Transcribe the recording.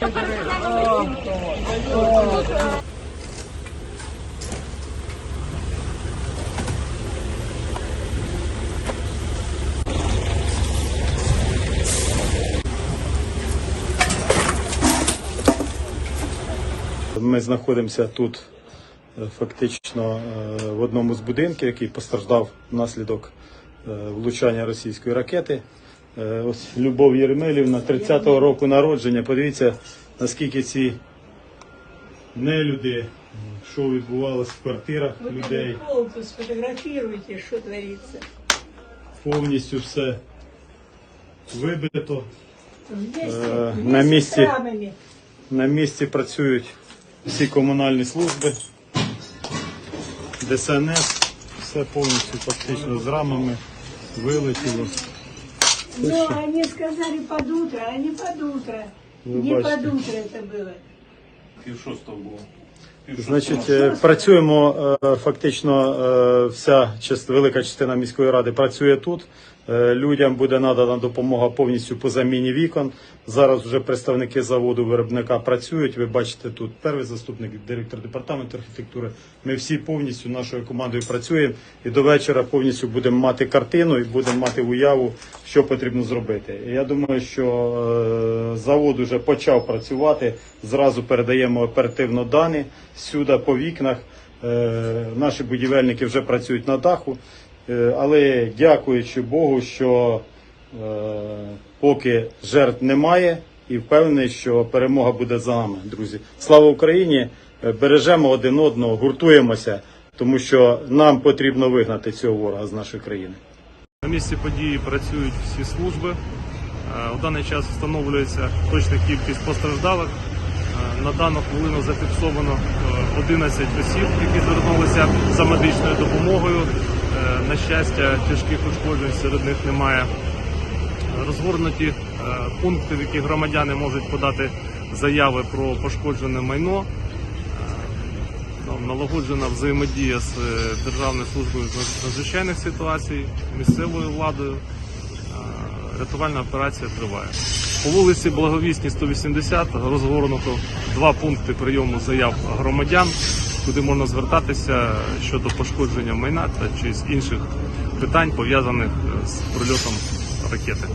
Ми знаходимося тут е, фактично е, в одному з будинків, який постраждав внаслідок е, влучання російської ракети. Е, Ось Любов Єремелівна, 30-го року народження. Подивіться, наскільки ці нелюди, що відбувалося в квартирах Вот людей, полку сфотографируйте, что творится. повністю все вибито. Э, на рамами. На місці працюють всі комунальні служби, ДСНС, все повністю фактично з рамами вилетіло. Но они сказали под утро, а не под утро. Вы не бачите. под утро это было. Пів шостого було. Значить, е, працюємо е, фактично е, вся част- велика частина міської ради працює тут. Людям буде надана допомога повністю по заміні вікон. Зараз вже представники заводу виробника працюють. Ви бачите тут перший заступник, директор департаменту архітектури. Ми всі повністю нашою командою працюємо і до вечора повністю будемо мати картину і будемо мати уяву, що потрібно зробити. Я думаю, що завод вже почав працювати. Зразу передаємо оперативно дані сюди по вікнах. Е, Наші будівельники вже працюють на даху. Е, Але дякуючи Богу, що е, поки жертв немає, і впевнений, що перемога буде за нами, друзі. Слава Україні! Бережемо один одного, гуртуємося, тому що нам потрібно вигнати цього ворога з нашої країни. На місці події працюють всі служби. У даний час встановлюється точна кількість постраждалих. Е, На дану хвилину зафіксовано е, 11 осіб, які звернулися за медичною допомогою. Е, На щастя, тяжких ушкоджень серед них немає. Розгорнуті е, пункти, в які громадяни можуть подати заяви про пошкоджене майно. Налагоджена взаємодія з е, Державною службою надзвичайних ситуацій, місцевою владою. Е, Рятувальна операція триває. По вулиці Благовісні 180 розгорнуто два пункти прийому заяв громадян, куди можна звертатися щодо пошкодження майна та чи з інших питань пов'язаних е, з прильотом ракети.